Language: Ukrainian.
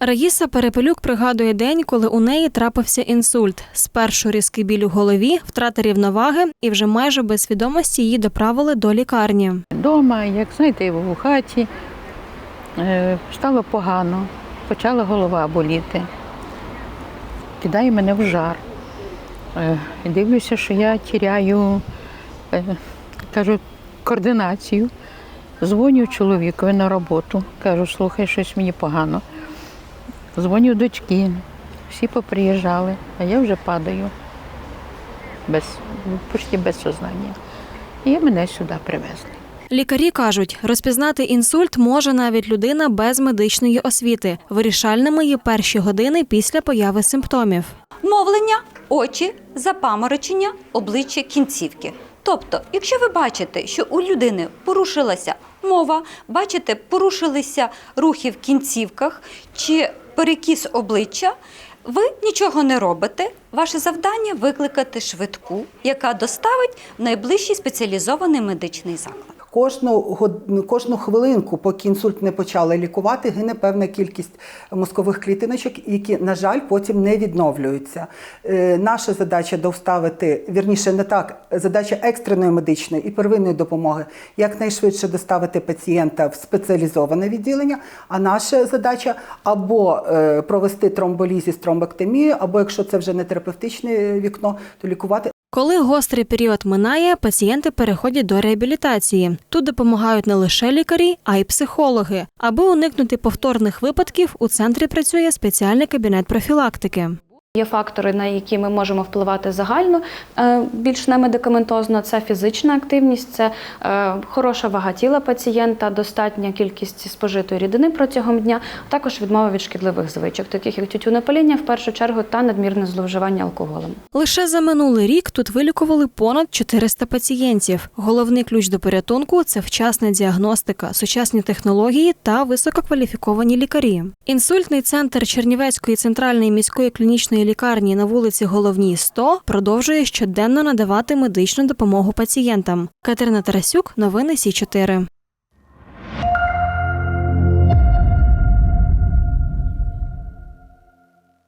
Раїса Перепелюк пригадує день, коли у неї трапився інсульт. Спершу різкий біль у голові, втрата рівноваги, і вже майже без свідомості її доправили до лікарні. Дома, як знаєте, у хаті е, стало погано, почала голова боліти. Кидає мене в жар. Е, Дивлюся, що я тіряю, е, кажу, координацію. Дзвоню чоловікові на роботу. Кажу, слухай, щось мені погано. Дзвоню дочки, всі поприїжджали, а я вже падаю без, почти без сознання. І мене сюди привезли. Лікарі кажуть, розпізнати інсульт може навіть людина без медичної освіти. Вирішальними є перші години після появи симптомів. мовлення, очі, запаморочення, обличчя кінцівки. Тобто, якщо ви бачите, що у людини порушилася мова, бачите, порушилися рухи в кінцівках чи перекіс обличчя, ви нічого не робите. Ваше завдання викликати швидку, яка доставить в найближчий спеціалізований медичний заклад. Кожну кожну хвилинку, поки інсульт не почали лікувати, гине певна кількість мозкових клітиночок, які, на жаль, потім не відновлюються. Е, Наша задача доставити, вірніше, не так, задача екстреної медичної і первинної допомоги якнайшвидше доставити пацієнта в спеціалізоване відділення. А наша задача або е, провести тромболізіс, тромбектомію, або якщо це вже не терапевтичне вікно, то лікувати Коли гострий період минає, пацієнти переходять до реабілітації. Тут допомагають не лише лікарі, а й психологи. Аби уникнути повторних випадків, у центрі працює спеціальний кабінет профілактики. Є фактори, на які ми можемо впливати загально, е, більш не медикаментозно. Це фізична активність, це е, хороша вага тіла пацієнта, достатня кількість спожитої рідини протягом дня, а також відмова від шкідливих звичок, таких як тютюнопаління, в першу чергу, та надмірне зловживання алкоголем. Лише за минулий рік тут вилікували понад 400 пацієнтів. Головний ключ до порятунку це вчасна діагностика, сучасні технології та висококваліфіковані лікарі. Інсультний центр Чернівецької центральної міської клінічної лікарні на вулиці Головній 100 продовжує щоденно надавати медичну допомогу пацієнтам. Катерина Тарасюк, новини Сі 4